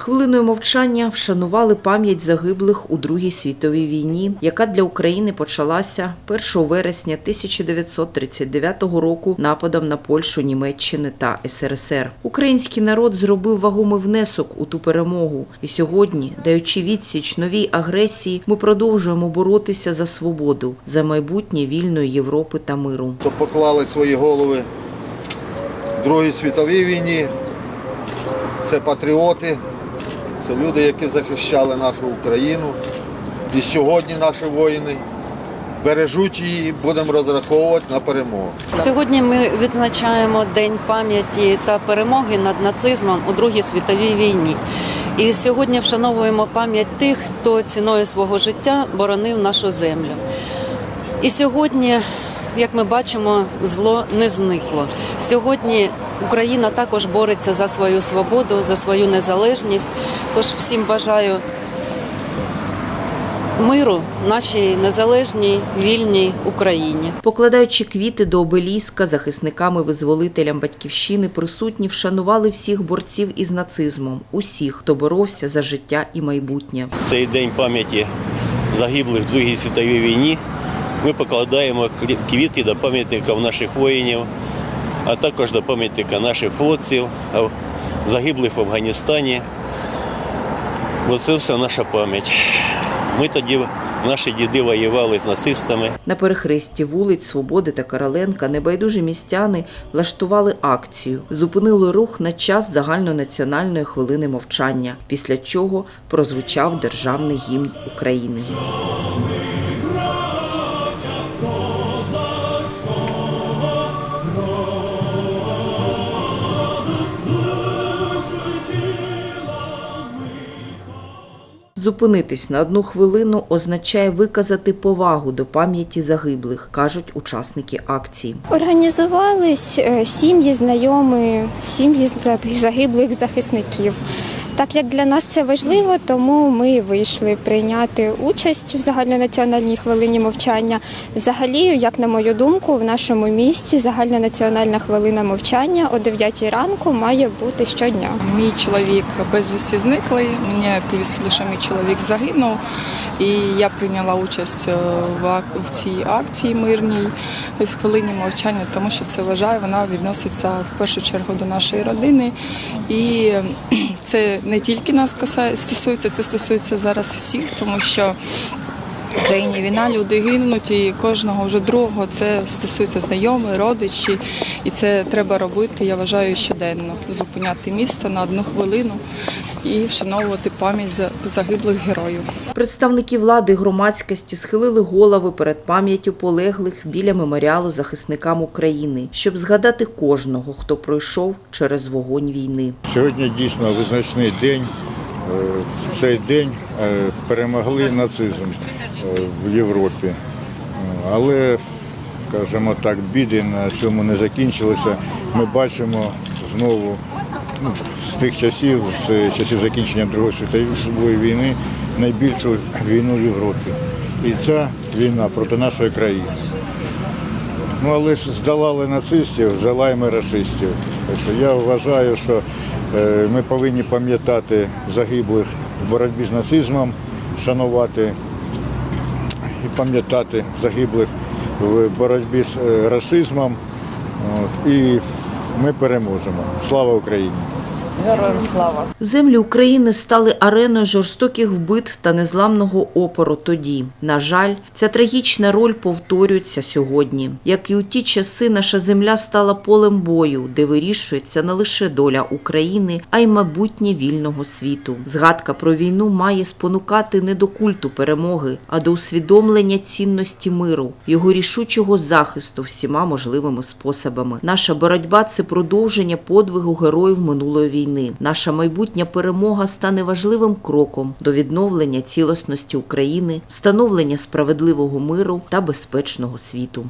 Хвилиною мовчання вшанували пам'ять загиблих у Другій світовій війні, яка для України почалася 1 вересня 1939 року нападом на Польщу, Німеччини та СРСР. Український народ зробив вагомий внесок у ту перемогу. І сьогодні, даючи відсіч новій агресії, ми продовжуємо боротися за свободу, за майбутнє вільної Європи та миру. хто поклали свої голови в Другій світовій війні. Це патріоти, це люди, які захищали нашу Україну. І сьогодні наші воїни бережуть її, будемо розраховувати на перемогу. Сьогодні ми відзначаємо День пам'яті та перемоги над нацизмом у Другій світовій війні. І сьогодні вшановуємо пам'ять тих, хто ціною свого життя боронив нашу землю. І сьогодні, як ми бачимо, зло не зникло. Сьогодні Україна також бореться за свою свободу, за свою незалежність. Тож всім бажаю миру нашій незалежній вільній Україні. Покладаючи квіти до обеліска, захисниками-визволителям батьківщини присутні вшанували всіх борців із нацизмом, усіх, хто боровся за життя і майбутнє. цей день пам'яті загиблих в Другій світовій війні ми покладаємо квіти до пам'ятників наших воїнів, а також до пам'ятника наших хлопців, загиблих в Афганістані. Бо все наша пам'ять. Ми тоді, наші діди воювали з нацистами. На перехресті вулиць Свободи та Короленка небайдужі містяни влаштували акцію, зупинили рух на час загальнонаціональної хвилини мовчання, після чого прозвучав державний гімн України. Зупинитись на одну хвилину означає виказати повагу до пам'яті загиблих, кажуть учасники акції. Організувались е, сім'ї, знайомі, сім'ї загиблих захисників. Так як для нас це важливо, тому ми вийшли прийняти участь в загальнонаціональній хвилині мовчання. Взагалі, як на мою думку, в нашому місті загальнонаціональна хвилина мовчання о 9 ранку має бути щодня. Мій чоловік безвісті зниклий. Мені повістили, що мій чоловік загинув. І я прийняла участь е, в, цій акції мирній в хвилині мовчання, тому що це вважаю, вона відноситься в першу чергу до нашої родини. І е, це не тільки нас стосується, це стосується зараз всіх, тому що в країні війна, люди гинуть, і кожного вже другого це стосується знайомих, родичі, і це треба робити. Я вважаю щоденно зупиняти місто на одну хвилину і вшановувати пам'ять за загиблих героїв. Представники влади громадськості схилили голови перед пам'яттю полеглих біля меморіалу захисникам України, щоб згадати кожного, хто пройшов через вогонь війни. Сьогодні дійсно визначний день. В цей день е, перемогли нацизм е, в Європі. Але, скажімо так, біди на цьому не закінчилися. Ми бачимо знову ну, з тих часів, з часів закінчення Другої світової війни, найбільшу війну в Європі. І ця війна проти нашої країни. Ну, але ж здолали нацистів, здолаємо расистів. Я вважаю, що е, ми повинні пам'ятати загиблих в боротьбі з нацизмом, шанувати і пам'ятати загиблих в боротьбі з е, расизмом. І ми переможемо. Слава Україні! Землі України стали ареною жорстоких вбитв та незламного опору тоді. На жаль, ця трагічна роль повторюється сьогодні. Як і у ті часи, наша земля стала полем бою, де вирішується не лише доля України, а й майбутнє вільного світу. Згадка про війну має спонукати не до культу перемоги, а до усвідомлення цінності миру, його рішучого захисту всіма можливими способами. Наша боротьба це продовження подвигу героїв минулої війни. Наша майбутня перемога стане важливим кроком до відновлення цілісності України, встановлення справедливого миру та безпечного світу.